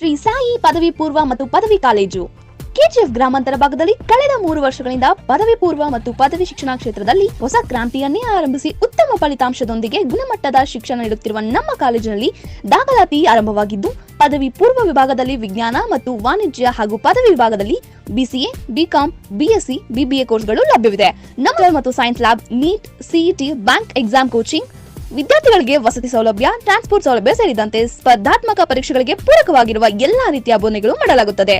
ಶ್ರೀ ಸಾಯಿ ಪದವಿ ಪೂರ್ವ ಮತ್ತು ಪದವಿ ಕಾಲೇಜು. ಕೆಜಿಎಫ್ ಗ್ರಾಮಾಂತರ ಭಾಗದಲ್ಲಿ ಕಳೆದ ಮೂರು ವರ್ಷಗಳಿಂದ ಪದವಿ ಪೂರ್ವ ಮತ್ತು ಪದವಿ ಶಿಕ್ಷಣ ಕ್ಷೇತ್ರದಲ್ಲಿ ಹೊಸ ಕ್ರಾಂತಿಯನ್ನೇ ಆರಂಭಿಸಿ ಉತ್ತಮ ಫಲಿತಾಂಶದೊಂದಿಗೆ ಗುಣಮಟ್ಟದ ಶಿಕ್ಷಣ ನೀಡುತ್ತಿರುವ ನಮ್ಮ ಕಾಲೇಜಿನಲ್ಲಿ ದಾಖಲಾತಿ ಆರಂಭವಾಗಿದ್ದು, ಪದವಿ ಪೂರ್ವ ವಿಭಾಗದಲ್ಲಿ ವಿಜ್ಞಾನ ಮತ್ತು ವಾಣಿಜ್ಯ ಹಾಗೂ ಪದವಿ ವಿಭಾಗದಲ್ಲಿ ಬಿಸಿಎ ಬಿಕಾಂ ಬಿಎಸ್ಸಿ ಬಿಬಿಎ ಕೋರ್ಸ್ಗಳು ಲಭ್ಯವಿದೆ. ನಮ್ಮ ಮತ್ತು science lab NEET CET bank exam coaching ವಿದ್ಯಾರ್ಥಿಗಳಿಗೆ ವಸತಿ ಸೌಲಭ್ಯ ಟ್ರಾನ್ಸ್ಪೋರ್ಟ್ ಸೌಲಭ್ಯ ಸೇರಿದಂತೆ ಸ್ಪರ್ಧಾತ್ಮಕ ಪರೀಕ್ಷೆಗಳಿಗೆ ಪೂರಕವಾಗಿರುವ ಎಲ್ಲಾ ರೀತಿಯ ಬೋನೆಗಳು ಮಾಡಲಾಗುತ್ತದೆ.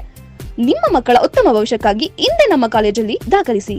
ನಿಮ್ಮ ಮಕ್ಕಳ ಉತ್ತಮ ಭವಿಷ್ಯಕ್ಕಾಗಿ ಇಂದೇ ನಮ್ಮ ಕಾಲೇಜಲ್ಲಿ ದಾಖಲಿಸಿ.